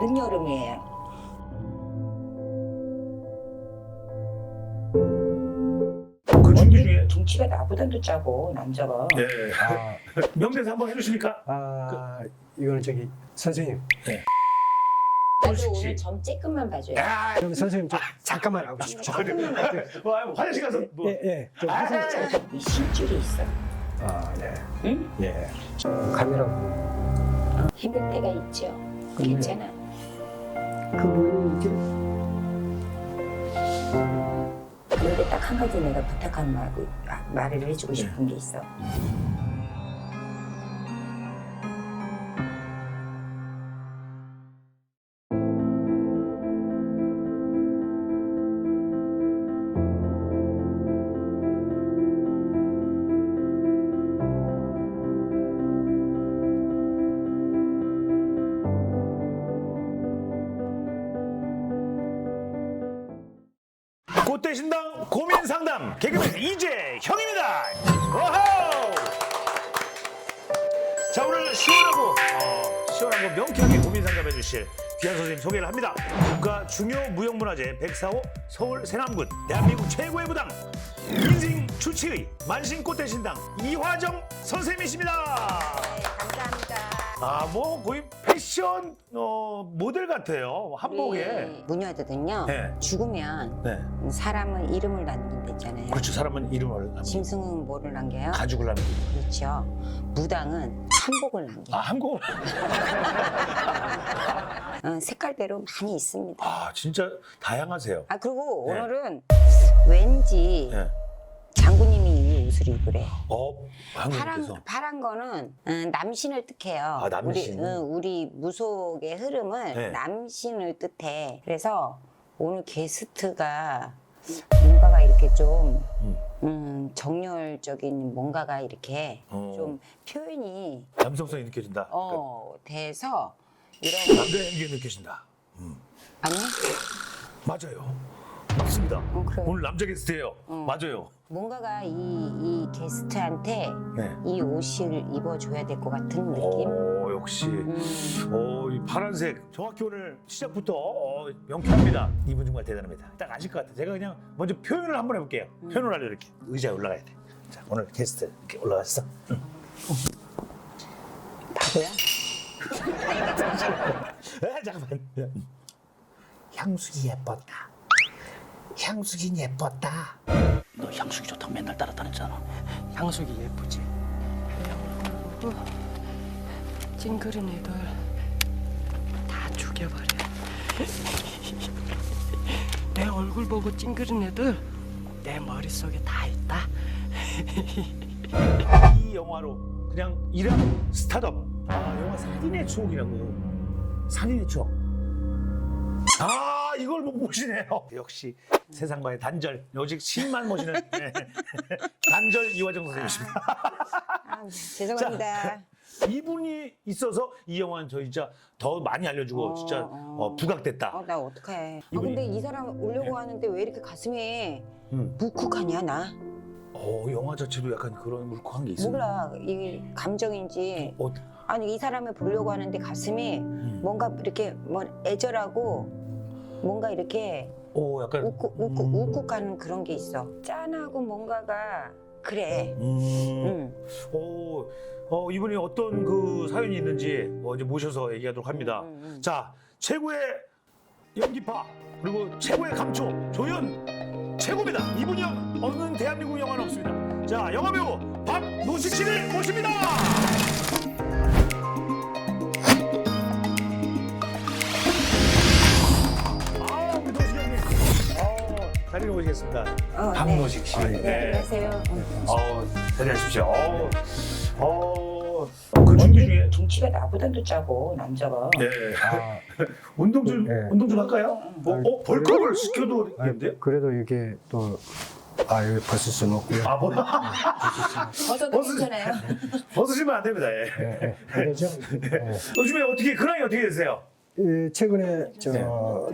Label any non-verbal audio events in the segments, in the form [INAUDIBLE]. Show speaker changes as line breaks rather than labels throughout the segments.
늦여름이에요.
그 준비 중에
나보다도 짜고 남자가.
예.
아, [LAUGHS]
명대사 한번 해주십니까?
아 이거는 저기 선생님.
나도
혹시-
오늘 점 쬐끔만 봐줘요.
야,
그럼 선생님 좀 잠깐만 하고 싶죠.
뭐, 화장실 가서 뭐.
예, 예. 좀
아,
선생님 잠깐.
이 심줄이 있어.
아, 네.
응?
예. 카메라
힘들 때가 있죠.
근데-
괜찮아.
그분이 이렇게
그런데 딱 한 가지 내가 부탁한 말, 아, 말을 해주고 싶은 게 있어.
자 오늘 시원하고 어, 시원하고 명쾌하게 고민 상담해 주실 귀한 선생님 소개를 합니다. 국가 중요 무형문화재 104호 서울 세남군 대한민국 최고의 무당 인생 주치의 만신 꽃 대 신당 이화정 선생님이십니다.
네.
아뭐 거의 패션 어, 모델 같아요 한복에.
우리 문화거든요.
네.
죽으면
네.
사람은 이름을 남긴댔잖아요.
그렇죠 사람은 이름을 남기고
짐승은 뭐를 남겨요?
가죽을 남기고.
그렇죠. 무당은 한복을 남겨요.
아 한국 [LAUGHS]
어, 색깔대로 많이 있습니다.
아 진짜 다양하세요.
아 그리고
네.
오늘은 왠지
네.
장군님이 이 옷을 입으래.
어
파란 파란 거는 음, 남신을 뜻해요.
아, 남신.
우리 음, 우리 무속의 흐름을
네.
남신을 뜻해. 그래서 오늘 게스트가 뭔가가 이렇게 좀
음.
음, 정열적인 뭔가가 이렇게
어.
좀 표현이
남성성이 느껴진다.
어 돼서 이런
그러니까 남자 연기 느껴진다.
아니
맞아요. 맞습니다.
어, 그래요?
오늘 남자 게스트예요.
어.
맞아요.
뭔가가 이, 이 게스트한테
네.
이 옷을 입어줘야 될 것 같은 느낌.
오 역시.
음.
오, 이 파란색 정확히 오늘 시작부터 어, 명쾌합니다. 이분 정말 대단합니다. 딱 아실 것 같아요. 제가 그냥 먼저 표현을 한번 해볼게요.
음.
표현을 하려 이렇게 의자에 올라가야 돼. 자 오늘 게스트 이렇게 올라갔어.
바보야? [LAUGHS]
아, 잠깐만. 향수기 예뻤다. 향수기 예뻤다.
너 향수기 좋다고 맨날 따라다녔잖아. 향수기 예쁘지?
어, 찡그린 애들 다 죽여버려. [LAUGHS] 내 얼굴 보고 찡그린 애들 내 머릿속에 다 있다. [LAUGHS]
이 영화로 그냥 일한 스타트업. 아, 영화 살인의 추억이라고. 살인의 추억. 아, 이걸 못 보시네요. 역시 세상과의 단절. 오직 신만 모시는 네. [LAUGHS] 단절 이화정 선생님이십니다.
아, 죄송합니다.
이분이 있어서 이 영화는 저 진짜 더 많이 알려주고
어,
진짜
어.
어, 부각됐다.
어, 나 어떡해. 아,
이분이-
근데 이 사람 오려고 하는데 왜 이렇게 가슴이
음.
묵묵하냐, 나?
어, 영화 자체도 약간 그런 물컥한 게 있어요.
몰라. 이 감정인지.
어,
아니, 이 사람을 보려고 하는데 가슴이
음.
뭔가 이렇게 뭐 애절하고 뭔가 이렇게
오, 약간
웃고, 웃고,
음.
웃고 가는 그런 게 있어. 짠하고 뭔가가 그래.
음.
응.
오, 어, 이분이 어떤 그 사연이 있는지 어, 이제 모셔서 얘기하도록 합니다.
응, 응.
자, 최고의 연기파 그리고 최고의 감초 조연 최고입니다. 이분이 없는 대한민국 영화는 없습니다. 자, 영화 배우 박노식 씨를 모십니다. 자리로 모시겠습니다.
어,
박노식 씨.
네.
네.
네, 안녕하세요. 응.
어, 자리하십시오. 어, 어, 그 준비 중에
등치가 나보다도 짜고 남자가.
네.
아, [LAUGHS]
운동 좀
네.
운동 좀 할까요? 뭐, 어, 벌크업을 시켜도
아,
되는데요?
그래도 이게 또 아, 여기 벗을 수는 없고요.
아, 뭐,
벗어도 괜찮아요.
벗으시면 안 됩니다. 예.
예, 예. 그러죠? 예. [LAUGHS]
요즘에 어떻게 근황이 어떻게 되세요?
예, 최근에 저
네.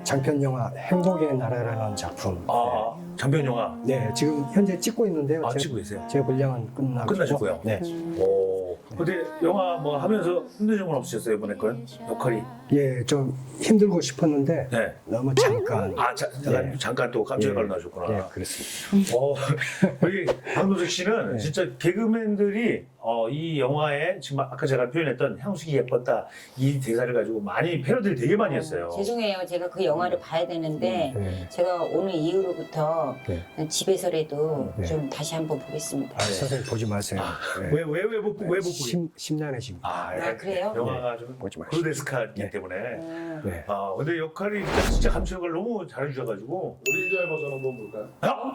장편 영화 행복의 나라라는 작품.
아, 장편 영화
네, 지금 현재 찍고 있는데요.
아,
제-
찍고 계세요?
제 분량은 끝나고
끝나셨고요.
네.
오, 근데 영화 뭐 하면서 힘든 점은 없으셨어요 이번에 건 역할이?
예, 좀 힘들고 싶었는데
네.
너무 잠깐.
아, 자, 잠깐,
네.
잠깐 또 깜짝
예.
놀라셨구나
네, 그렇습니다.
어, [LAUGHS] 여기 박노석 씨는
네.
진짜 개그맨들이 어, 이 영화에 지금 아까 제가 표현했던 향수기 예뻤다 이 대사를 가지고 많이 패러디를 되게 많이 했어요.
죄송해요. 제가 그 영화를 봐야 되는데
네.
제가 오늘 이후로부터
네.
집에서라도
네.
좀 다시 한번 보겠습니다.
아, 선생님 보지 마세요. 네.
왜, 왜, 왜, 못, 왜못 보게?
심, 심란해집니다.
아,
아, 그래요?
영화가 좀
보지 마시죠.
그로데스카이기
네.
때문에.
음.
네.
아, 근데 역할이 진짜, 진짜 감수 역을 너무 잘해주셔가지고.
오리지널 버전 한번 볼까요?
어?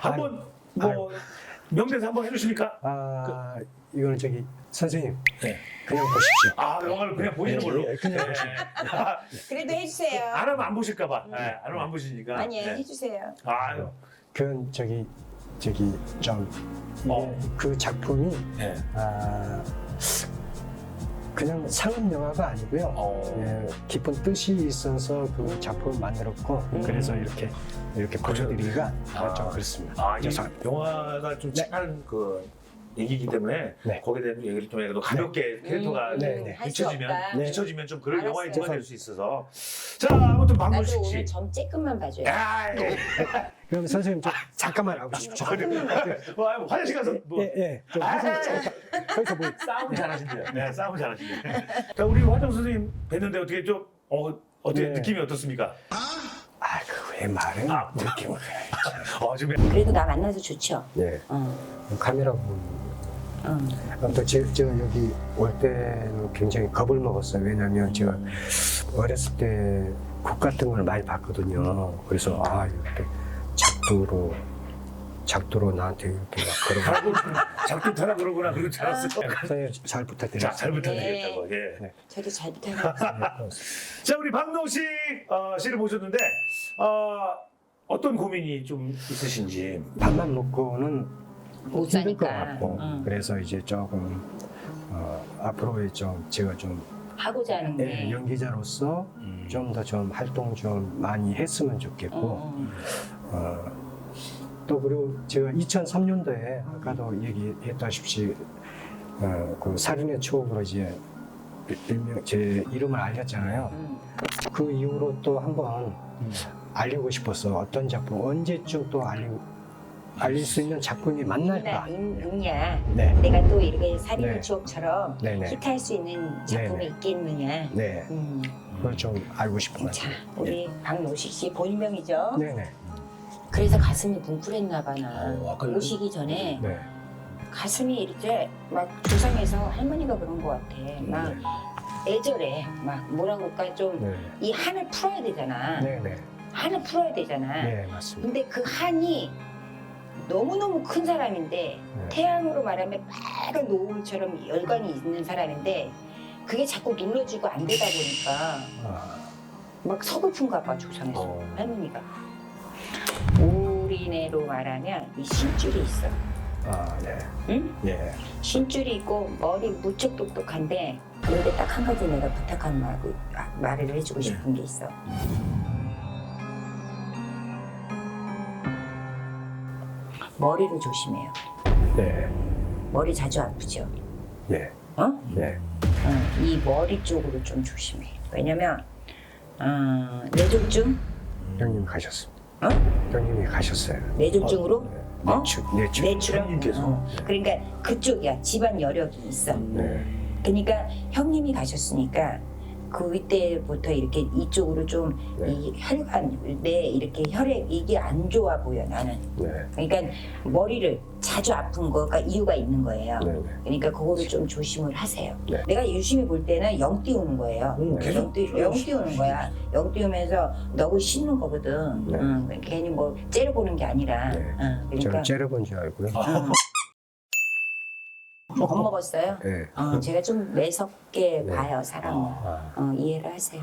한번, 뭐, 명대사 한번 해주십니까?
아, 이거는 저기 선생님
네.
그냥 보십시오.
아, 영화를 그냥 보시는
네,
걸로.
네, 그냥
네. 아,
그래도 해주세요.
안 하면 안 보실까봐. 네, 안 하면 안 보시니까.
아니
네.
해주세요.
아유.
그건 저기 저기 좀
어.
그 작품이
네.
아, 그냥 상업 영화가 아니고요.
어.
예, 깊은 뜻이 있어서 그 작품을 만들었고 그래서 이렇게 이렇게 보여드리기가
아.
좀 그렇습니다.
아, 이
죄송합니다.
영화가 좀
네.
친한 그 얘기이기 때문에
네.
거기에 대한 얘기를 좀 해도 가볍게 캐릭터가
네, 네.
할수
비춰지면.
네.
비춰지면 좀 그런
알았어요.
영화의 테마가 될수 있어서 자 아무튼
나도 오늘
씨.
점 쬐끔만 봐줘요.
야, 예. [LAUGHS]
그럼 선생님 좀 잠깐만 나오십시오.
어, 아유, 화장실 가서 뭐
예, 예. 좀
아,
화장실 잠깐. 거기서 뭐
싸움 잘하신대요. 네, 싸움 잘하신대요. 자, 우리 화장 선생님 뵀는데 어떻게 좀 어, 어떻게
네.
느낌이 어떻습니까?
아, 그왜 말은
아.
느낌을
어, 지금
그래도 나 만나서 좋죠.
네.
어,
카메라 보면
어.
아무튼 제, 제가 여기 올 때는 굉장히 겁을 먹었어요. 왜냐하면 제가 어렸을 때 국 같은 걸 많이 봤거든요. 그래서 아 이렇게 작두로 작두로 나한테 이렇게 막
그러고 작두 타라 그러구나. 그리고 잘했어.
선생님 잘
자,
부탁드립니다.
잘 부탁드리겠다고. 예.
네.
저도 잘 부탁드립니다.
자, 우리 박노식 어, 씨를 모셨는데 어 떤 고민이 좀 있으신지.
밥만 먹고는
못
힘들 것
사니까.
같고
응.
그래서 이제 조금 어, 앞으로의 좀 제가 좀
하고자 하는
예,
게.
연기자로서
음.
좀더 좀 활동 좀 많이 했으면 좋겠고
어, 어.
어, 또 그리고 제가 2003년도에 아까도 얘기했다시피 어, 그 살인의 추억으로 이제 일- 일명 제 이름을 알렸잖아요.
음.
그 이후로 또 한번 알리고 싶어서 어떤 작품 언제쯤 또 알리 알릴 수 있는 작품이 만날까?
있나, 있- 있냐.
네,
내가 또 이렇게 살인의
네.
추억처럼
네 네,
히트할 수 있는 작품이
네 네.
있겠느냐.
네,
음.
그걸 좀 알고 싶은
자,
거죠.
우리 박노식 씨 본명이죠.
네네,
그래서 가슴이 뭉클했나 봐 나.
어, 아까
오시기 전에
네,
가슴이 이렇게 막 조상해서 할머니가 그런 것 같아. 막
네,
애절해. 막 뭐라 그럴까 좀 이
네,
한을 풀어야 되잖아.
네, 네,
한을 풀어야 되잖아.
네, 맞습니다.
근데 그 한이 너무너무 큰 사람인데
네.
태양으로 말하면 빨간 노을처럼 열광이 있는 사람인데 그게 자꾸 눌러지고 안 되다 보니까
아,
막 서글픈가 봐 조상에서
어.
할머니가 우리네로 말하면 이 신줄이 있어
아, 네,
응?
예,
신줄이 있고 머리 무척 똑똑한데 그런데 딱 한 가지 내가 부탁한 말, 아, 말을 해주고 싶은 게 있어 머리를 조심해요
네,
머리 자주 아프죠
네,
어?
네,
어, 이 머리 쪽으로 좀 조심해. 왜냐면 어, 뇌졸중,
형님 가셨습니다.
어?
형님이 가셨어요.
뇌졸중으로 어?
내추, 내추.
뇌출혈.
형님께서?
어, 그러니까 그쪽이야. 집안 여력이 있어.
네,
그러니까 형님이 가셨으니까 그 이때부터 이렇게 이쪽으로 좀
네.
이 혈관, 내 이렇게 혈액 이게 안 좋아 보여 나는.
네,
그러니까 머리를 자주 아픈 거가 이유가 있는 거예요.
네, 네.
그러니까 그거를 좀 조심을 하세요.
네.
내가 유심히 볼 때는 영 띄우는 거예요.
음, 계속
영, 띄, 영 띄우는 거야. 영 띄우면서 너를 씹는 거거든.
네.
응, 괜히 뭐 째려보는 게 아니라.
네.
응, 그러니까
저는 째려본 줄 알고요.
좀 겁먹었어요.
네.
어, 제가 좀 매섭게
네.
봐요 사람을.
아,
어, 이해를 하세요.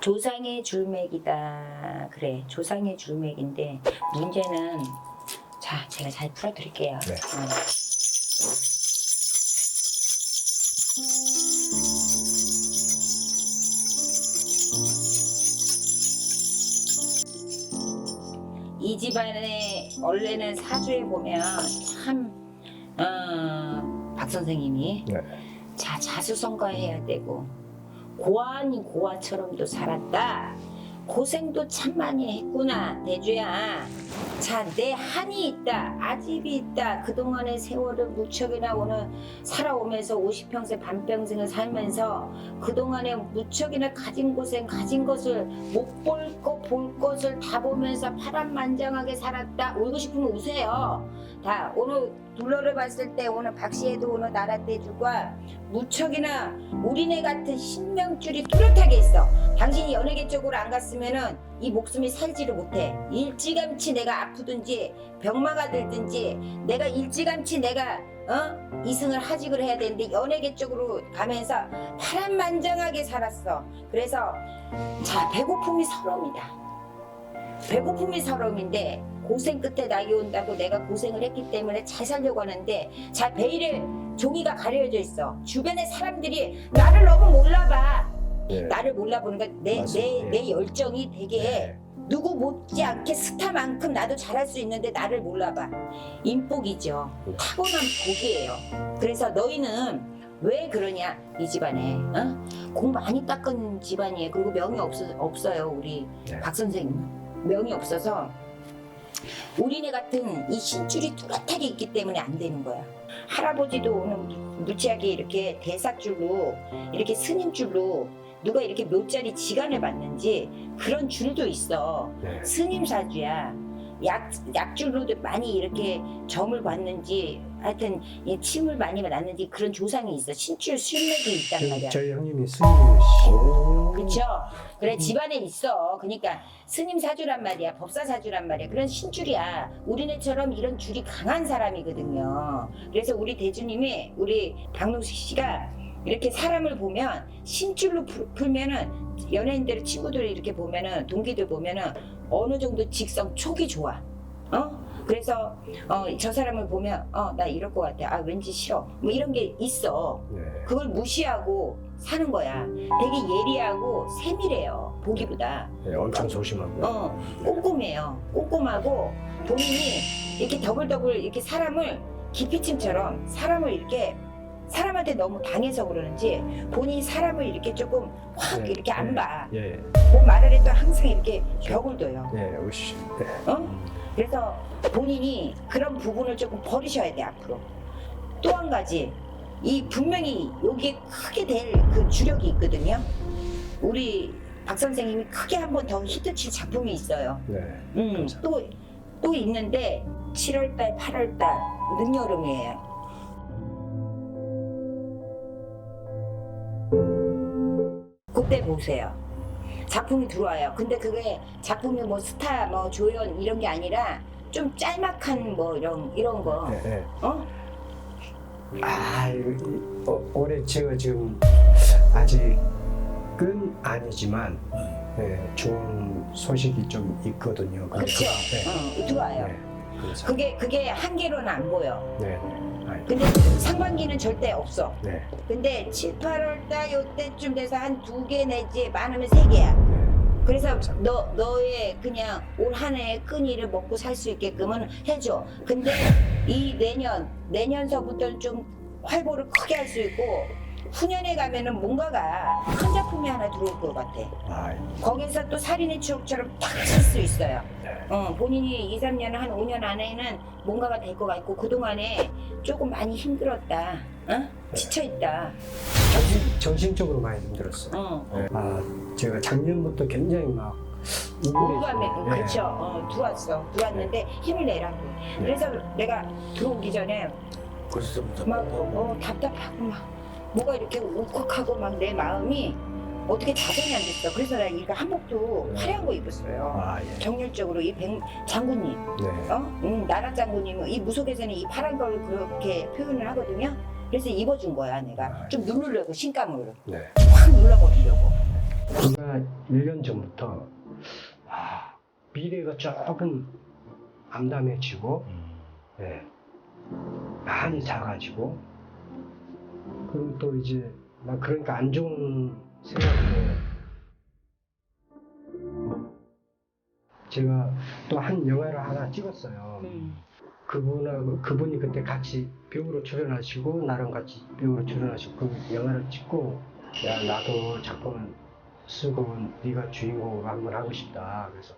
조상의 줄맥이다. 그래, 조상의 줄맥인데 문제는 자 제가 잘 풀어드릴게요.
네.
어. 이 집안에 원래는 사주에 보면 참, 어, 박 선생님이
네.
자, 자수 성가해야 되고 고아니 고아처럼도 살았다. 고생도 참 많이 했구나, 대주야. 자, 내 한이 있다, 아집이 있다. 그동안의 세월을 무척이나 오늘 살아오면서 50평생 반평생을 살면서 그동안에 무척이나 가진 고생, 가진 것을 못 볼 것, 볼 것을 다 보면서 파란만장하게 살았다. 울고 싶으면 우세요. 다 오늘 둘러를 봤을 때 오늘 박씨에도 오늘 나라떼주가 무척이나 우리네 같은 신명줄이 뚜렷하게 있어. 당신이 연예계 쪽으로 안 갔으면은 이 목숨이 살지를 못해. 일찌감치 내가 아프든지 병마가 들든지 내가 일찌감치 내가 어 이승을 하직을 해야 되는데 연예계 쪽으로 가면서 파란만장하게 살았어. 그래서 자 배고픔이 서러움이다. 배고픔이 서러움인데 고생 끝에 낙이 온다고 내가 고생을 했기 때문에 잘 살려고 하는데 자 베일에 종이가 가려져 있어. 주변의 사람들이 나를 너무 몰라봐.
네.
나를 몰라보는 건내 내
맞습니다.
내 열정이 되게
네.
누구 못지않게 스타만큼 나도 잘할 수 있는데 나를 몰라봐. 인복이죠. 타고난 복이에요. 그래서 너희는 왜 그러냐 이 집안에 어? 공 많이 닦은 집안이에요. 그리고 명이 없어, 없어요 우리
네.
박 선생님 명이 없어서 우리네 같은 이 신줄이 뚜렷하게 있기 때문에 안 되는 거야. 할아버지도 오늘 무지하게 이렇게 대사줄로 이렇게 스님줄로 누가 이렇게 묘자리 지간을 받는지 그런 줄도 있어.
네.
스님 사주야. 약, 약줄로도 많이 이렇게 점을 받는지 하여튼 이 침을 많이 났는지 그런 조상이 있어. 신줄 술맥이 있단 말이야.
저희 형님이 스님이시거든요.
그렇죠. 그래 집안에 있어. 그러니까 스님 사주란 말이야. 법사 사주란 말이야. 그런 신줄이야. 우리네처럼 이런 줄이 강한 사람이거든요. 그래서 우리 대주님이 우리 박노식 씨가 이렇게 사람을 보면 신줄로 풀- 풀면은 연예인들 친구들 이렇게 보면은 동기들 보면은 어느 정도 직성 촉이 좋아. 어? 그래서 어, 저 사람을 보면 어 나 이럴 것 같아. 아 왠지 싫어. 뭐 이런 게 있어.
네.
그걸 무시하고 사는 거야. 되게 예리하고 세밀해요. 보기보다.
네, 엄청 조심하고요.
어, 꼼꼼해요. 꼼꼼하고 본인이 이렇게 더블더블 이렇게 사람을 기피층처럼 사람을 이렇게 사람한테 너무 당해서 그러는지 본인이 사람을 이렇게 조금 확
네,
이렇게 안
네.
봐.
예.
뭐 말을 해도 항상 이렇게 벽을 둬요.
네, 오시. 네.
어? 그래서 본인이 그런 부분을 조금 버리셔야 돼 앞으로. 또 한 가지 이 분명히 여기에 크게 될 그 주력이 있거든요. 우리 박 선생님이 크게 한 번 더 히트칠 작품이 있어요.
네.
음, 또, 또 있는데 7월달, 8월달 늦여름이에요. 그때 보세요. 작품이 들어와요. 근데 그게 작품이 뭐 스타, 뭐 조연 이런 게 아니라 좀 짤막한 뭐 이런 이런 거.
네. 네.
어?
아, 어, 올해 제가 지금 아직은 아니지만 네, 좋은 소식이 좀 있거든요.
그렇죠.
네.
어, 들어와요.
네. 그래서
그게 그게 한 개로는 안 보여.
네. 아,
근데 상반기는 절대 없어.
네.
근데 7, 8월 달 요때쯤 돼서 한 두 개 내지 많으면 세 개야.
네.
그래서 너 너의 그냥 올 한 해의 끈이를 먹고 살 수 있게끔은 해줘. 근데 이 내년 내년서부터는 좀 활보를 크게 할 수 있고 후년에 가면은 뭔가가 큰 작품이 하나 들어올 것 같아.
아,
거기서 또 살인의 추억처럼 탁칠수 있어요.
네.
어, 본인이 2, 3년, 한 5년 안에는 뭔가가 될 것 같고 그동안에 조금 많이 힘들었다. 어? 지쳐있다.
정신, 정신적으로 많이 힘들었어요.
어.
네. 아, 제가 작년부터 굉장히 막
우울감에
네.
그렇죠. 어, 들어왔어. 들어왔는데 힘을 내라고. 그래서 내가 들어오기 전에 막 어, 답답하고 막 뭐가 이렇게 울컥하고 막 내 마음이 어떻게 자정이 안 됐어. 그래서 내가 이거 한복도 화려한 거 입었어요.
아, 예.
정열적으로 이 백, 장군님,
네.
어? 음, 나라 장군님, 이 무속에서는 이 파란 걸 그렇게 표현을 하거든요. 그래서 입어준 거야, 내가. 좀 누르려고, 신감으로.
네.
확 눌러버리려고.
제가 1년 전부터 아, 미래가 조금 암담해지고 예, 많이 작아지고 그리고 또 이제 막 그러니까 안 좋은 생각도 제가 또 한 영화를 하나 찍었어요.
음.
그분하고 그분이 그때 같이 배우로 출연하시고 나랑 같이 배우로 출연하시고 그 영화를 찍고 야 나도 작품을 쓰고 네가 주인공으로 한번 하고 싶다. 그래서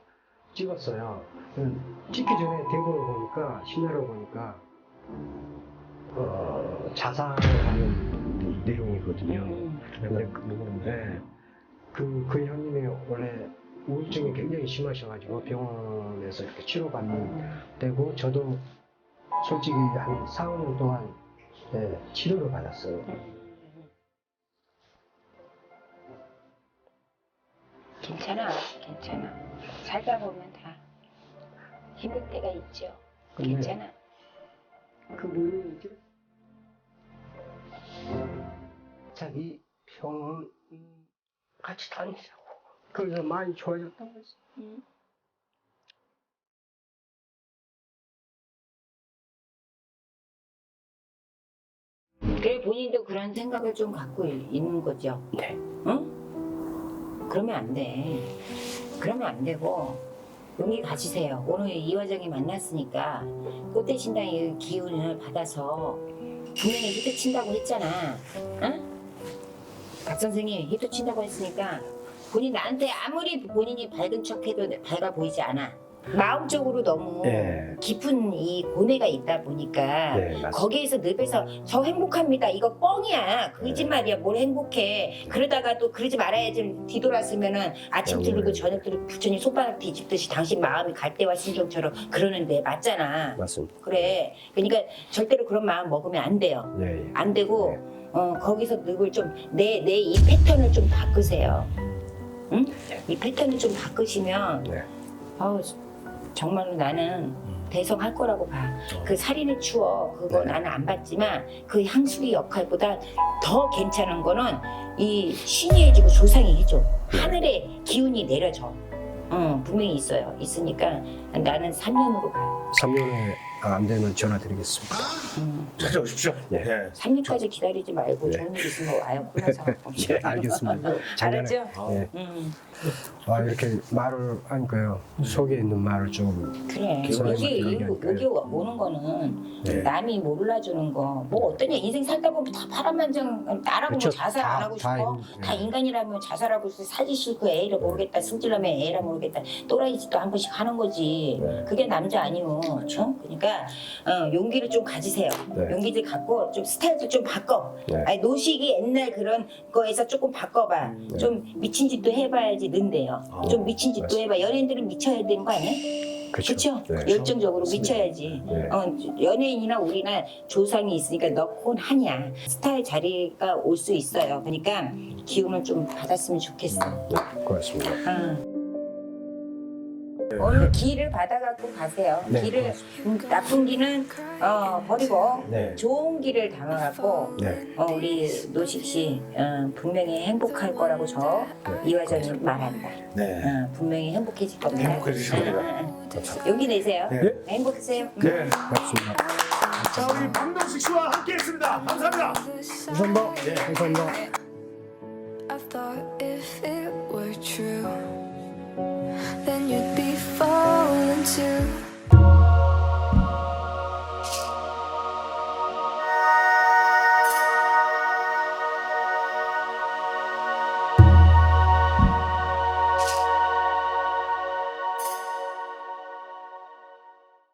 찍었어요. 음, 찍기 전에 대본을 보니까 시나리오 보니까 어, 자살하는 내용이거든요.
음.
근데 그, 네. 그, 그 형님이 원래 우울증이 굉장히 심하셔가지고 병원에서 이렇게 치료받는 때고 저도 솔직히 한 4, 5년 동안 네, 치료를 받았어요.
괜찮아, 괜찮아. 살다 보면 다 힘들 때가 있죠.
근데
괜찮아.
그 뭐지? 자기 병원 음, 같이 다니자고. 그래서 많이 좋아졌다고 했어.
음. 그래 본인도 그런 생각을 좀 갖고 있- 있는 거죠.
네.
응? 그러면 안 돼. 그러면 안 되고 용기 가지세요. 오늘 이 과정이 만났으니까 꽃대 신당의 기운을 받아서 분명히 히트 친다고 했잖아. 응? 박 선생님 히트 친다고 했으니까 본인 나한테 아무리 본인이 밝은 척해도 밝아 보이지 않아. 마음적으로 너무
네.
깊은 이 고뇌가 있다 보니까
네, 맞습니다.
거기에서 늪에서 저 행복합니다. 이거 뻥이야. 거짓말이야. 뭘 행복해. 그러다가 또 그러지 말아야지 뒤돌았으면은 아침
네,
들고
네.
저녁 들고 부처님 손바닥 뒤집듯이 당신 마음이 갈대와 신경처럼 그러는데 맞잖아.
맞습니다.
그래. 그러니까 절대로 그런 마음 먹으면 안 돼요.
네, 예.
안 되고 어, 거기서 늪을 좀 내 내 이 패턴을 좀 바꾸세요. 응? 이 패턴을 좀 바꾸시면
네.
아우 정말로 나는 대성할 거라고 봐. 그 살인의 추억 그거
네.
나는 안 봤지만 그 향수리 역할보다 더 괜찮은 거는 이 신이 해주고 조상이 해줘. 하늘의 기운이 내려져. 응 분명히 있어요. 있으니까 나는 3년으로 가.
3년에 안 되면 전화 드리겠습니다.
응.
찾아오십시오.
네.
예.
3년까지 기다리지 말고
네.
좋은 일 있으면 와요. [LAUGHS]
예, 알겠습니다. 작년에
알았죠?
네.
응.
아, 이렇게 말을 하니까요. 속에 있는 말을 좀
그래. 여기 여기
들어가니까요.
여기 오는 거는
네.
남이 몰라주는 거. 뭐 어떠냐 인생 살다 보면 다 파란만장 나라고 뭐
그쵸.
자살 안
다-
하고
다
싶어.
있-
다
네.
인간이라면 자살하고 싶어. 살기 싫고 애를 모르겠다. 승질나면 애라 모르겠다. 또라이 짓도 한 번씩 하는 거지.
네.
그게 남자 아니오. 어? 그러니까 어, 용기를 좀 가지세요.
네.
용기를 갖고 좀 스타일도 좀 바꿔.
네.
아니, 노식이 옛날 그런 거에서 조금 바꿔봐.
네.
좀 미친 짓도 해봐야지 는데요.
아,
좀 미친 짓도
맞습니다.
해봐. 연예인들은 미쳐야 되는 거 아니야?
그렇죠.
그렇죠?
네.
열정적으로
맞습니다.
미쳐야지.
네.
어, 연예인이나 우리나 조상이 있으니까 넣곤 하냐. 스타의 자리가 올 수 있어요. 그러니까 기운을 좀 받았으면 좋겠어.
네, 고맙습니다.
응. 오늘 기를 받아갖고 가세요.
네,
기를 음, 나쁜 기는 어, 버리고
네.
좋은 기를 담아갖고
네.
어, 우리 노식 씨 어, 분명히 행복할 거라고 저
네.
이화정이 말한다.
네.
어, 분명히 행복해질 겁니다.
행복해지실 겁니다.
응, 응, 응. 용기 내세요.
네.
행복하세요.
네.
고맙습니다.
자, 우리 박명식 씨와 함께 했습니다. 감사합니다.
감사합니다.
네.
감사합니다.